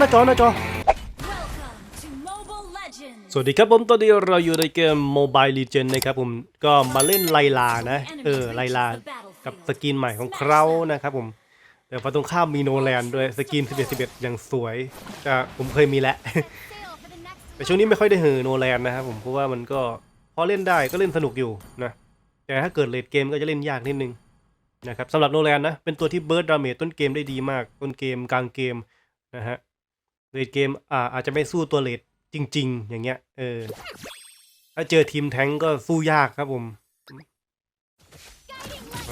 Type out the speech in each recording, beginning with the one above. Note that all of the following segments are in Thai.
หน้าจอหน้าจอ Welcome to Mobile Legends. สวัสดีครับผมตอนนี้เราอยู่ในเกม Mobile Legend นะครับผมก็มาเล่นไลลานะ เออไลลากับสกินใหม่ของเขานะครับผมแต่ฝั่งตรงข้ามมีโนแลนด้วยสกิน 11 11 อย่างสวยจะผมเคยมีแล้ว แต่ช่วงนี้ไม่ค่อยได้เหือโนแลนนะครับผมเพราะว่ามันก็พอเล่นได้ก็เล่นสนุกอยู่นะแต่ถ้าเกิดเลดเกมก็จะเล่นยากนิดนึงนะครับสำหรับโนแลนนะเป็นตัวที่เบิร์ดดาเมจต้นเกมได้ดีมาก ต้นเกมกลางเกมนะฮะ เลดเกมอ่าอาจจะไม่สู้ตัวเลดจริง ๆ อย่างเงี้ย เออ ถ้าเจอทีมแทงก็สู้ยากครับผม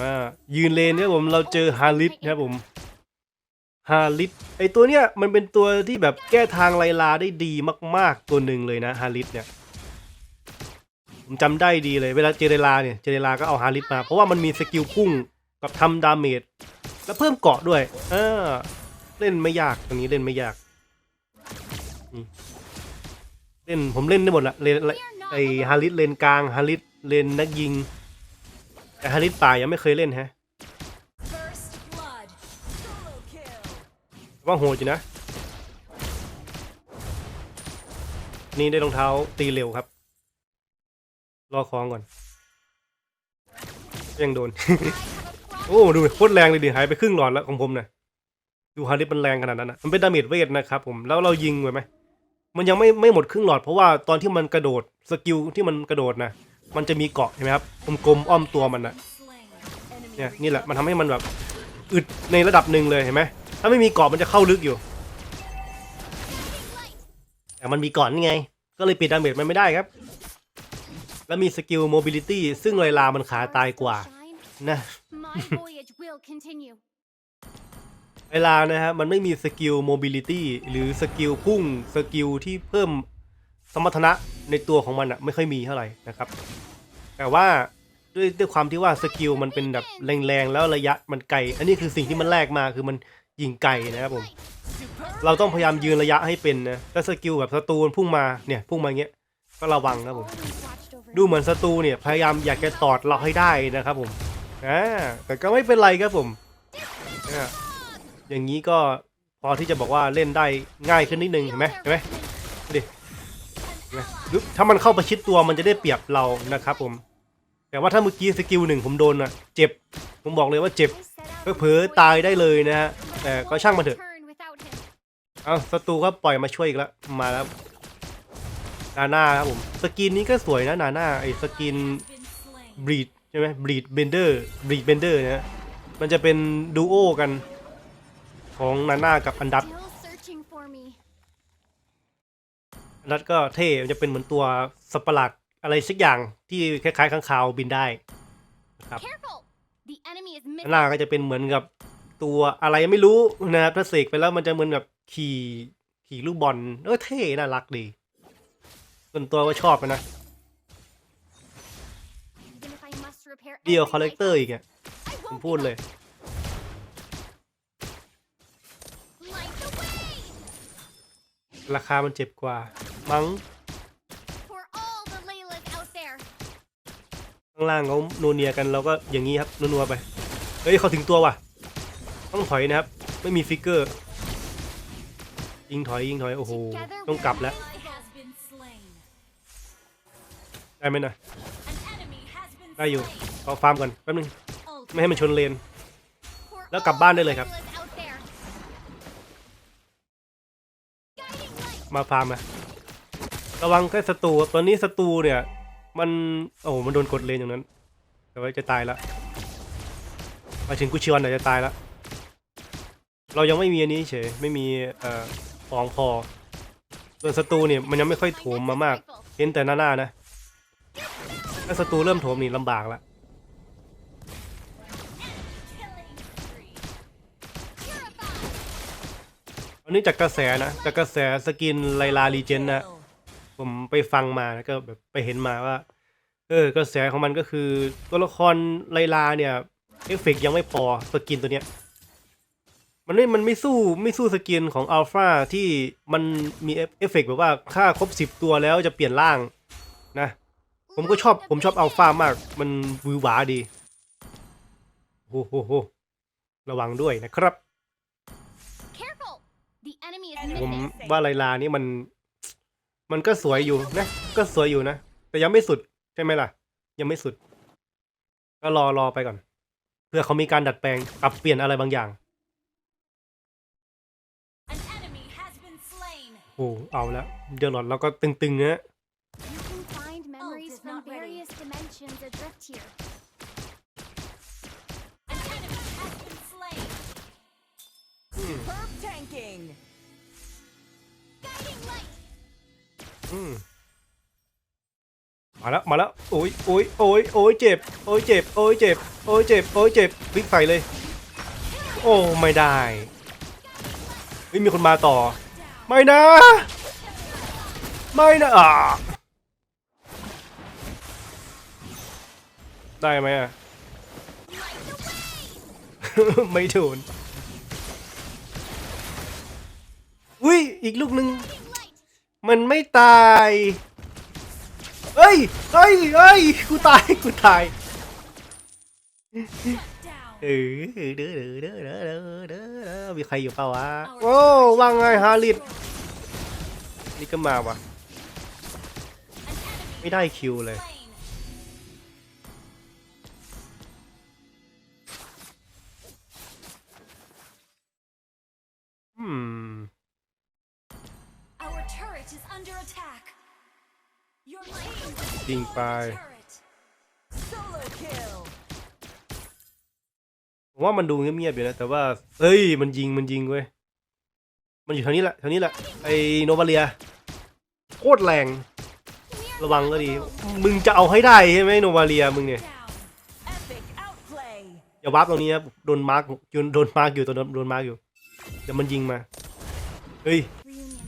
อ่ายืนเลนเนี่ยผมเราเจอฮาริสครับผมฮาริสไอตัวเนี้ยมันเป็นตัวที่แบบแก้ทางไลลาได้ดีมาก ๆ ตัวหนึ่งเลยนะฮาริสเนี่ยผมจำได้ดีเลยเวลาเจเรลาเนี่ยเจเรลาก็เอาฮาริสมา เพราะว่ามันมีสกิลพุ่งกับทำดาเมจแล้วเพิ่มเกาะด้วยเออเล่นไม่ยากตรงนี้เล่นไม่ยาก เล่นผมเล่นได้หมดละเลนไอฮาริสเลนกลางฮาริสเลนนักยิง แต่ฮาริสป่ายังไม่เคยเล่นฮะว่าโหดอยู่นะ นี่ได้รองเท้าตีเร็วครับ รอคล้องก่อน ยังโดน โอ้ดูโคตรแรงเลยดิหายไปครึ่งหลอดแล้วของผมนะดูฮาริสมันแรงขนาดนั้นนะมันเป็นดาเมจเวทนะครับผมแล้วเรายิงไปไหม มันยังไม่ไม่หมดครึ่งหลอดเพราะว่าตอนที่มันกระโดดสกิลที่มันกระโดดนะมันจะมีเกาะเห็นไหมครับกลมๆอ้อมตัวมันนะเนี่ยนี่แหละมันทำให้มันแบบอึดในระดับหนึ่งเลยเห็นไหมถ้าไม่มีเกาะมันจะเข้าลึกอยู่ แต่มันมีเกาะนี่ไง ก็เลยปิดดาเมจมันไม่ได้ครับ แล้วมีสกิลโมบิลิตี้ซึ่งไลลามันขาตายกว่านะ My voyage will continue. ไลานะฮะมันไม่มีสกิลโมบิลิตี้หรือสกิลพุ่งสกิลที่เพิ่มสมรรถนะในตัวของมันอะไม่ค่อยมีเท่าไหร่นะครับ แต่ว่าด้วยด้วยความที่ว่าสกิลมันเป็นแบบแรงๆแล้วระยะมันไกล อันนี้คือสิ่งที่มันแลกมาคือมันยิงไกลนะครับผม เราต้องพยายามยืนระยะให้เป็นนะถ้าสกิลแบบศัตรูมันพุ่งมาเนี่ยพุ่งมาอย่างเงี้ยก็ระวังครับผม ดูเหมือนศัตรูเนี่ยพยายามอยากจะตอดเราให้ได้นะครับผมอ่าแต่ก็ไม่เป็นไรครับผมอ่า อย่างนี้ก็พอที่จะบอกว่าเล่นได้ง่ายขึ้นนิดนึงเห็นไหมเห็นไหมดิเห็นไหมหรือถ้ามันเข้าประชิดตัวมันจะได้เปรียบเรานะครับผม แต่ว่าถ้าเมื่อกี้สกิลหนึ่งผมโดนอะเจ็บ ผมบอกเลยว่าเจ็บเผลอตายได้เลยนะฮะ แต่ก็ช่างมันเถอะ เอาศัตรูก็ปล่อยมาช่วยอีกแล้ว มาแล้ว นาน่าครับผม สกินนี้ก็สวยนะนาน่าไอ้สกินบรีดใช่ไหมบรีดเบนเดอร์บรีดเบนเดอร์นะมันจะเป็นดูโอกัน ของนาน่ากับอันดัต Still searching for me. อันดัตก็เท่มันจะเป็นเหมือนตัวสัตว์ประหลาดอะไรสักอย่างที่คล้ายๆข้างคาวบินได้ Careful! The enemy is นา missing. น่าก็จะเป็นเหมือนกับตัวอะไรไม่รู้นะครับถ้าเสกไปแล้วมันจะเหมือนกับขี่ขี่ลูกบอลเออเท่น่ารักดีส่วนตัวก็ชอบนะ Even if I must repair เดียว every คอลเลกเตอร์อีกอะ I ผม won't พูด give เลย ราคามันเจ็บกว่า มั้ง for all the Laylas out there. ข้างล่างเขาโนเนียกันเราก็อย่างนี้ครับนัวๆไป เฮ้ยเขาถึงตัวว่ะ ต้องถอยนะครับ ไม่มีฟิกเกอร์ ยิงถอยยิงถอย โอ้โห ต้องกลับแล้ว Has been slain. ได้ไหมนะ An enemy has been ได้อยู่ slain. ขอฟาร์มก่อนแป๊บนึง Ultimate ไม่ให้มันชนเลน For แล้วกลับบ้านได้เลยครับ all the Laylas out there. Guiding light. มาฟาร์มนะระวังแค่ศัตรูตอนนี้ศัตรูเนี่ย มันโอ้โหมันโดนกดเลนอย่างนั้นแต่ว่าจะตายแล้วมาถึงกุชิวันเนี่ยจะตายแล้วเรายังไม่มีอันนี้เฉยไม่มีเอ่อของพอส่วนศัตรูเนี่ยมันยังไม่ค่อยโถมมามากเห็นแต่หน้าๆนะถ้าศัตรูเริ่มโถมนี่ลำบากละ อันนี้จากกระแสนะจากกระแสสกินไลลาลีเจนนะผมไปฟังมาแล้วก็แบบไปเห็นมาว่า เออกระแสของมันก็คือตัวละครไลลาเนี่ยเอฟเฟกต์ยังไม่พอสกินตัวเนี้ยมันไม่มันไม่สู้ไม่สู้สกินของอัลฟาที่มันมีเอฟเฟกต์แบบว่าค่าครบสิบตัวแล้วจะเปลี่ยนร่างนะ ผมก็ชอบผมชอบอัลฟามาก มันวือหวาดีโอ้โหโหระวังด้วยนะครับ Careful! The enemy is ผม missing. ว่าไลลานี่มัน มันก็สวยอยู่นะ ก็สวยอยู่นะ แต่ยังไม่สุดใช่ไหมล่ะ ยังไม่สุด ก็รอรอไปก่อน เพื่อเขามีการดัดแปลงปรับเปลี่ยนอะไรบางอย่าง An enemy has been slain. โอ้เอาแล้วเดอร์หลอดเราก็ตึงๆเนี้ย You can มาแล้วมาแล้วโอ้ยโอ้ยโอ้ยโอ้ยเจ็บโอ้ยเจ็บโอ้ยเจ็บโอ้ยเจ็บโอ้ยเจ็บวิ่งใส่เลย โอ้ไม่ได้เฮ้ยมีคนมาต่อ ไม่นะ ไม่นะอ่าได้ไหมอะ ไม่โดนอุ้ยอีกลูกหนึ่ง มันไม่ตายเฮ้ยเฮ้ยเฮ้ยกูตายกูตาย Down. เออเด้อเด้อเด้อเด้อเด้อเด้อเด้อมีใครอยู่เปล่าวะโอ้ว่าไงฮาริดนี่ก็มาวะ An enemy ไม่ได้คิวเลย team จริงไป turret. Solo kill. ผมว่ามันดูเงียบๆอยู่นะแต่ว่าเฮ้ยมันยิงมันยิงเว้ยมันอยู่แถวนี้แหละแถวนี้แหละไอโนบาเลียโคตรแรง ระวังก็ดี มึงจะเอาให้ได้ใช่ไหมโนบาเลียมึงเนี่ย Down. Epic outplay. อย่าวับตรงนี้ครับโดนมาร์กโดนโดนมาร์กอยู่ตัวโดนโดนมาร์กอยู่เดี๋ยวมันยิงมาเฮ้ย Reunion.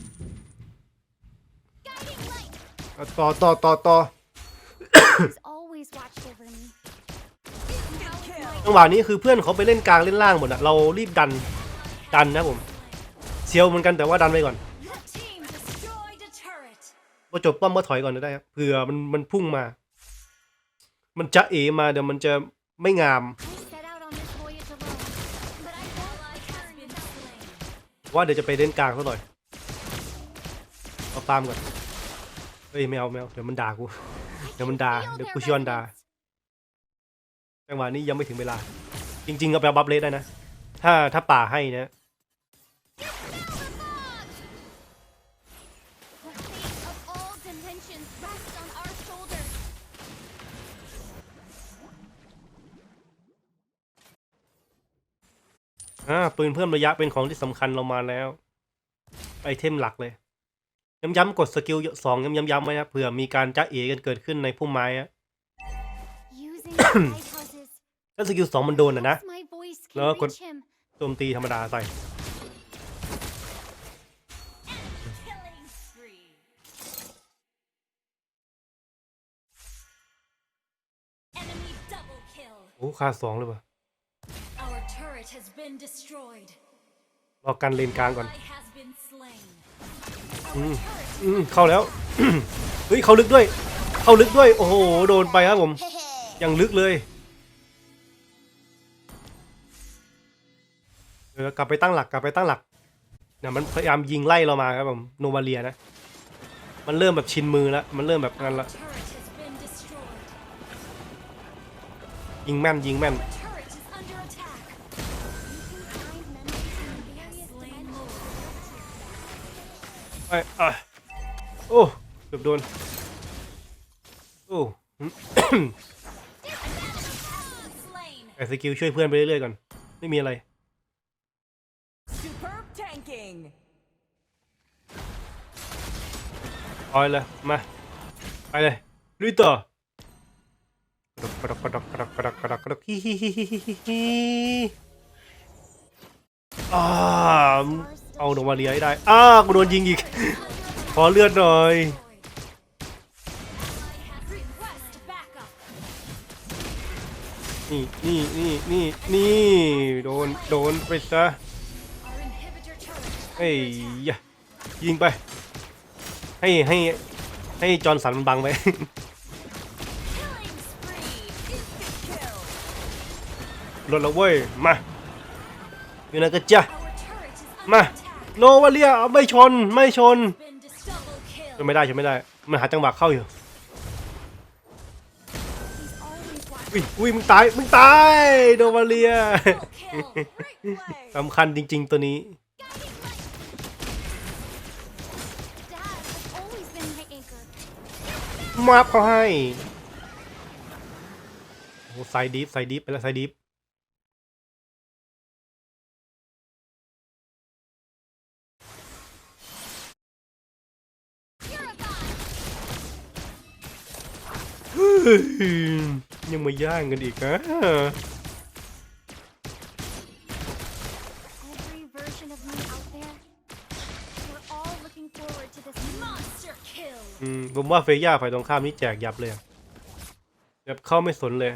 Guiding light. เอาต่อต่อต่อต่อ He's always watched over me. Instant kill. จังหวะนี้คือเพื่อนเขาไปเล่นกลางเล่นล่างหมดอะเรารีบดันดันนะผมเซียวเหมือนกันแต่ว่าดันไปก่อน Your team destroyed a turret. พอจบป้อมก็ถอยก่อนก็ได้ครับเผื่อมันมันพุ่งมา มันจะเอมาเดี๋ยวมันจะไม่งาม I set out on this voyage alone, but I won't return without slain. ว่าเดี๋ยวจะไปเล่นกลางซะหน่อยเอาฟาร์มก่อนเฮ้ยไม่เอาไม่เอาเดี๋ยวมันด่ากู เดี๋ยวมันด่า Feel เดี๋ยว their กูชวนด่า resonance. จังหวะนี้ยังไม่ถึงเวลา จริงๆก็ไปเอาบัฟเลสได้นะ ถ้าถ้าป่าให้นะ The fate of all dimensions rests on our shoulders. อ่าปืนเพิ่มระยะเป็นของที่สำคัญเรามาแล้ว ไอเทมหลักเลย ย้ำๆกดสกิลสองย้ำๆไว้นะเผื่อมีการจ้าเอกันเกิดขึ้นในพุ่มไม้อะ Using the lighthouses, ถ้าสกิลสองมันโดนอะนะ perhaps my voice can No, con- reach him. โจมตีธรรมดาใส่ Killing spree. Enemy double kill. โอ้ค่าสองเลยปะ Our turret has been destroyed. รอกันเลนกลางก่อน อืมอืมเข้าแล้ว เฮ้ยเข้าลึกด้วย เข้าลึกด้วย โอ้โห โดนไปครับผมยังลึกเลยเออกลับไปตั้งหลักกลับไปตั้งหลักเนี่ยมันพยายามยิงไล่เรามาครับผม โนวาเลียนะ มันเริ่มแบบชินมือแล้ว มันเริ่มแบบนั้นละยิงแม่นยิงแม่น ไปอะโอ้เกือบโดนโอ้ Slain. แต่สกิลช่วยเพื่อนไปเรื่อยๆก่อน ไม่มีอะไร Superb tanking. ออยเลยมา ไปเลยลุยต่อกระดกกระดกกระดกกระดกกระดกกระดกกระดกฮิฮิฮิฮิฮิฮิฮิอ่า เอาโนมาเลียให้ได้ อ้ากูโดนยิงอีก ขอเลือดหน่อย นี่นี่นี่นี่นี่โดน โดนไปซะเฮ้ยยะยิงไป ให้ให้ให้จอนสันมันบังไป Killing spree. Instant kill. รถแล้วเว้ย มาอยู่ไหนกันจ้ะ Our turret โนวาเลียไม่ชนไม่ชนชนไม่ได้ชนไม่ได้ มันหาจังหวะเข้าอยู่อุ้ยอุ้ยมึงตายมึงตายโนวาเลียสำคัญจริง ๆ ตัวนี้มาบเขาให้โอ้ไซดีฟไซดีฟไปแล้วไซดีฟ เฮ้ ยยังมาย่างกันอีกนะ Every version of me out there. We're all looking forward to this moment. Monster kill. อืมผมว่าเฟย่าฝ่ายตรงข้ามนี่แจกยับเลยอะแบบเข้าไม่สนเลย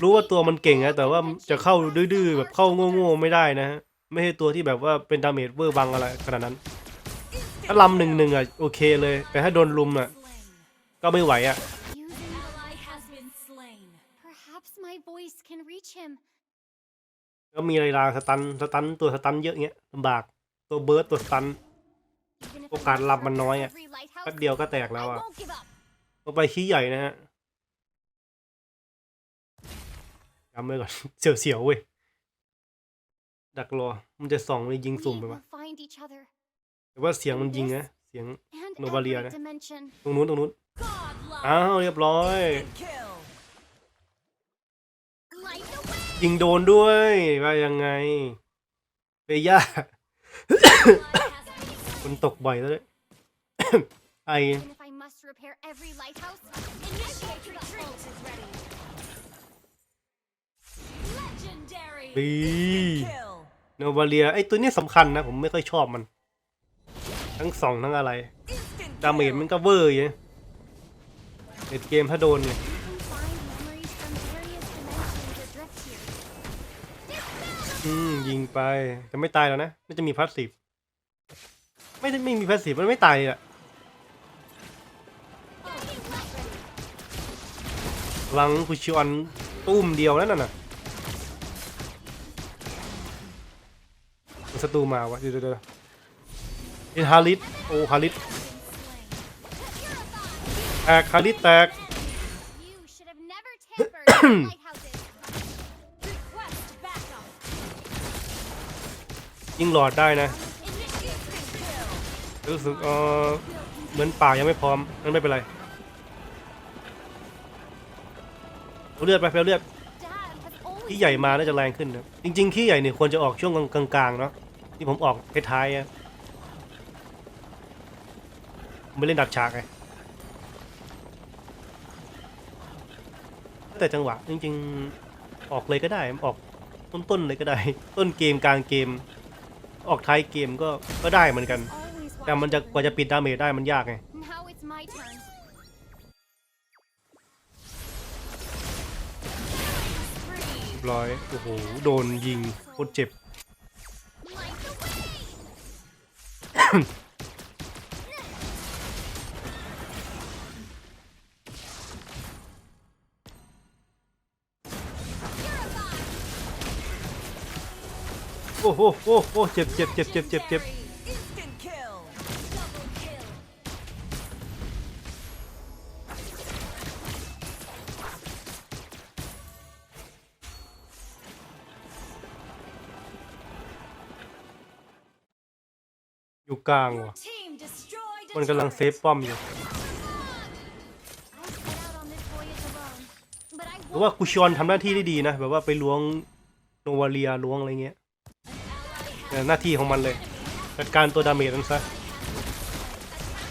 รู้ว่าตัวมันเก่งนะแต่ว่าจะเข้าดื้อๆแบบเข้าโง่ๆไม่ได้นะฮะไม่ใช่ตัวที่แบบว่าเป็นดาเมจเวอร์บังอะไรขนาดนั้นถ้าลำหนึ่งหนึ่งอะโอเคเลย แต่ถ้าโดนลุมอะ Slain. ก็ไม่ไหวอะ Using Ally has been slain. perhaps my voice can reach him. ก็มีอะไรลาสตันสตันตัวสตันเยอะเงี้ยลำบากตัวเบิร์ดตัวสตัน Even if I โอกาส must ลับมันน้อย repair อะ every lighthouse, แป๊บเดียวก็แตก I แล้วอะ won't give up. เอาไปขี้ใหญ่นะฮะจำไว้ก่อน เสียวๆเว้ย ดักรอ มันจะส่องไปยิง We สุ่มไป will ปะ find each other แต่ว่าเสียงมันยิงนะ เสียง and Novalia every นะ dimension. ตรงนู้นตรงนู้น Godlike. อ้าวเรียบร้อย Instant kill. Light the way. ยิงโดนด้วยว่ายังไงเฟย่า Ally has been คนตกบ่อยแล้วด้วย ไอ Even if I must repair every lighthouse, initiate retreat. is ready. Legendary. ดี Kill. โนวาเลียไอตัวนี้สำคัญนะ ผมไม่ค่อยชอบมัน ทั้งสองทั้งอะไร Instant ดาเมจ kill. มันก็เวอร์อยู่เด็ดเกมถ้าโดนเนี่ยอืมยิงไปแต่ไม่ตายแล้วนะน่าจะมีพาสซีฟไม่ได้ไม่มีพาสซีฟมันไม่ตายอะหลังคุชิออนตุ้มเดียวนั่นน่ะศัตรูมาวะเดี๋ยวเดี๋ยวเดี๋ยวเอ็นฮาริสโอ้ฮาริส แตกฮาริสแตก You should have never tampered with lighthouses. Request backup. ยิงหลอดได้นะ Initiate kill. รู้สึกเออเหมือนป่ากยังไม่พร้อมนั่นไม่เป็นไรเอาเลือดไปเอาเลือด Dad has always ขี้ใหญ่มาน่าจะแรงขึ้นนะจริงๆขี้ใหญ่เนี่ยควรจะออกช่วงกลางๆเนาะที่ผมออกท้ายๆอะผมไม่เล่นดัดฉากไง แต่จังหวะ จริงๆ ออกเลยก็ได้ออกต้นๆเลยก็ได้ ต้นเกมกลางเกม ออกท้ายเกมก็ก็ได้เหมือนกัน แต่มันจะกว่าจะปิดดาเมจได้มันยากไงเรียบร้อยโอ้โหโดนยิงโคตรเจ็บ โอ้โหโอ้โหเจ็บเจ็บเจ็บเจ็บเจ็บเจ็บอยู่กลางว่ะมันกำลังเซฟป้อมอยู่หรือว่า won't คุชอนทำหน้าที่ได้ดีนะ แบบว่าไปล้วงโนวาเลียล้วงอะไรเงี้ย หน้าที่ของมันเลยจัดการตัวดาเมจนั้นซะ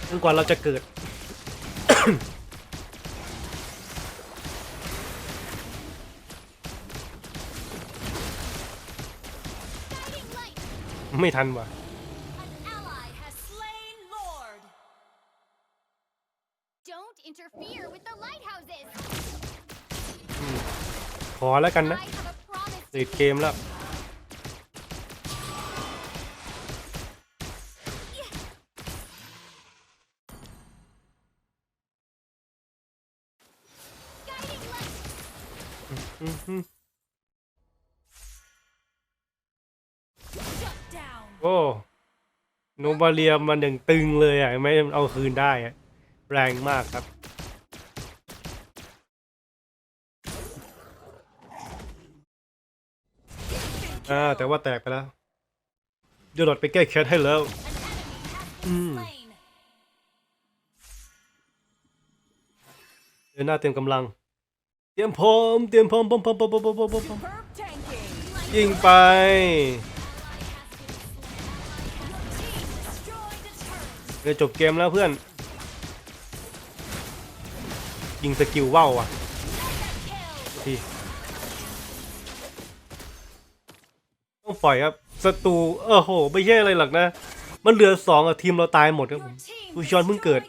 จนกว่าเราจะเกิด guiding light. ไม่ทันว่ะ an ally has slain Lord. Don't interfere with the lighthouses. ขอแล้วกันนะ I have a promise เด to ทเกมแล้ว โอ้โนบาเลียมันยังตึงเลยอะไม่เอาคืนได้อะแรงมากครับ อ่า แต่ว่าแตกไปแล้วเดี๋ยวหลอดไปแก้แค้นให้แล้ว An enemy has been Mm. slain. เดินหน้าเตรียมกำลัง ตรียมพร้อมเตรียมพร้อมพร้อมพร้อมพร้อมพร้อมพร้อมพร้อม Superb tanking. ยิงไป Ally has been slain. Your team destroyed a turret. เดี๋ยวจบเกมแล้วเพื่อน ยิงสกิลว่าวอะ Kill. พี่ต้องปล่อยครับศัตรูเออโห ไม่ใช่อะไรหรอกนะ มันเหลือสองอะทีมเราตายหมดครับผ Your ม team ดูชอนเพิ่งเกิด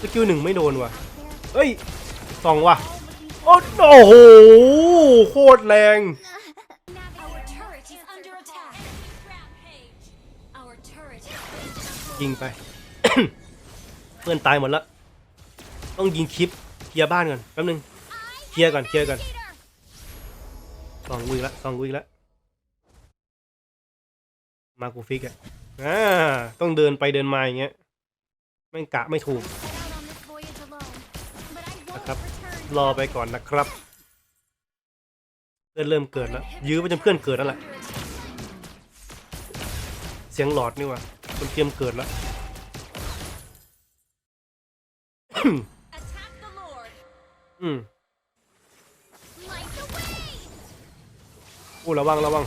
สกิลหนึ่งไม่โดนว่ะ There, เฮ้ยสองว่ะ all looking โอ้โห โคตรแรง Our turret is under attack. Rampage. Our turret has been ยิงไป เพื่อนตายหมดแล้วต้องยิงคลิปเคลียร์บ้านก่อนแป๊บนึงเคลียร์ก่อนเคลียร์ก่อนสองวิละสองวิละมากูฟิกอะ อ่าต้องเดินไปเดินมาอย่างเงี้ยไม่กะไม่ถูกนะครับ รอไปก่อนนะครับเพื่อนเริ่มเกิดแล้ว ยื้อไปจนเพื่อนเกิดนั่นแหละเสียงหลอดนี่ว่ะคนเตรียมเกิดแล้วอืมอู้ระวังระวัง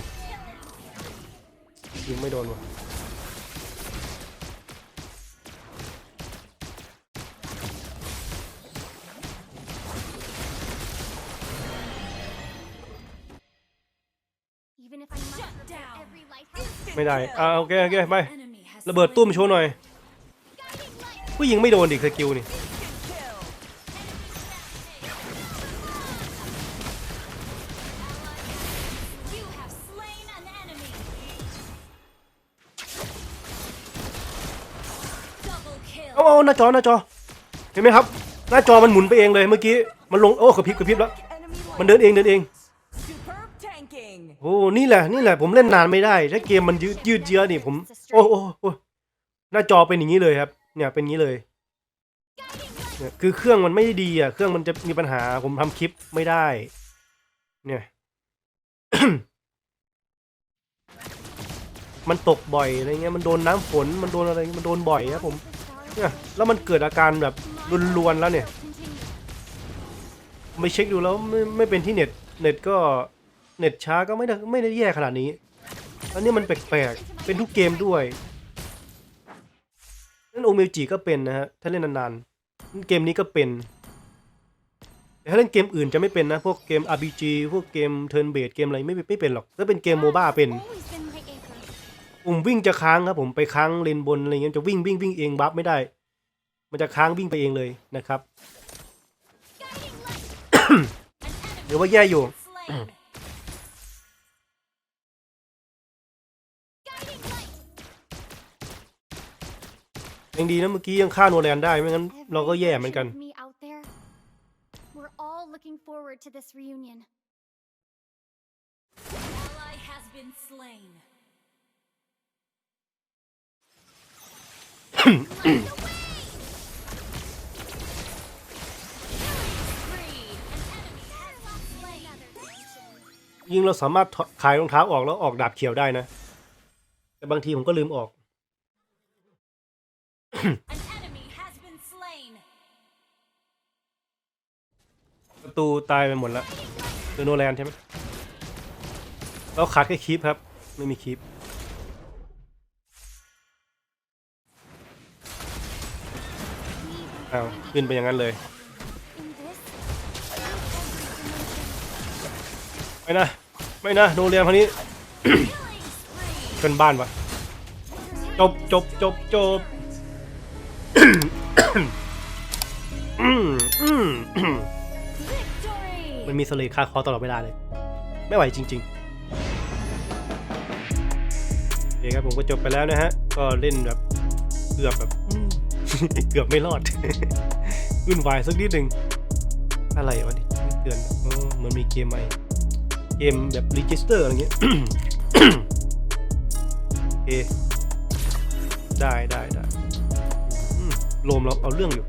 ยิงไม่โดนว่ะ ไม่ได้อ่าโอเคโอเคไป Enemy has ระเบิดตุ้ม slain โชว์หน่อย Guiding light! ผู้หญิงไม่โดนดิสกิลนี่ Kill. You have slain an enemy. Double kill. เอาเอาหน้าจอหน้าจอ เห็นไหมครับ หน้าจอมันหมุนไปเองเลยเมื่อกี้ มันลง โอ้กระพริบกระพริบแล้ว Enemy มันเดินเองเดินเอง Superb tanking. โอ้นี่แหละนี่แหละผมเล่นนานไม่ได้ถ้าเกมมันยืดยืดเยื้อนี่ผม โอ้โอ้หน้าจอเป็นอย่างนี้เลยครับ เนี่ยเป็นอย่างนี้เลยเนี่ยคือเครื่องมันไม่ดีอะเครื่องมันจะมีปัญหาผมทำคลิปไม่ได้ เนี่ย มันตกบ่อยอะไรเงี้ยมันโดนน้ำฝนมันโดนอะไรมันโดนบ่อยครับผมเนี่ยแล้วมันเกิดอาการแบบรุนๆแล้วเนี่ย Continue. ไปเช็คดูแล้วไม่ไม่เป็นที่เน็ตเน็ตก็ เน็ตช้าก็ไม่ได้ไม่ได้แย่ขนาดนี้ อันนี้มันแปลกๆ เป็นทุกเกมด้วยนั่นโอเมจิก็เป็นนะฮะ ถ้าเล่นนานๆ เกมนี้ก็เป็น แต่ถ้าเล่นเกมอื่นจะไม่เป็นนะ พวกเกม RPG พวกเกม Turn Based เกมอะไรไม่ไม่เป็นหรอก ถ้าเป็นเกมโมบ้าเป็นปุ่มวิ่งจะค้างครับผมไปค้างเลนบนอะไรเงี้ยจะวิ่งวิ่งวิ่งเองบัฟไม่ได้ มันจะค้างวิ่งไปเองเลยนะครับหรือว่าแย่อยู่ Slain. Guiding light! ยังดีนะเมื่อกี้ยังฆ่าโนแลนได้ไม่งั้นเราก็แย่เหมือนกัน Every version of me out there. We're all looking forward to this reunion. Ally has been slain. Spree. An enemy has been slain. Another dimension. ยิงเราสามารถถอดขายรองเท้าออกแล้วออกดาบเขียวได้นะ แต่บางทีผมก็ลืมออก An enemy has been slain. ประตูตายไปหมดแล้วเดอโนแลนใช่ไหมเราขาดแค่คีปครับ ไม่มีคีปอ้าวขึ้นไปอย่างนั้นเลย ไม่นะ ไม่นะโนแลนคนนี้เป็นบ้านวะจบจบจบจบ มันมีสเลดคาคอตลอดเวลาเลย ไม่ไหวจริงๆโอเคครับผมก็จบไปแล้วนะฮะ ก็เล่นแบบเกือบแบบเกือบไม่รอดวุ่นวายสักนิดหนึ่งอะไรวะนี่เตือนเหมันมีเกมใหม่ เกมแบบรีจิสเตอร์อะไรเงี้ยโอเคได้ได้ได้ โลมเราเอาเรื่องอยู่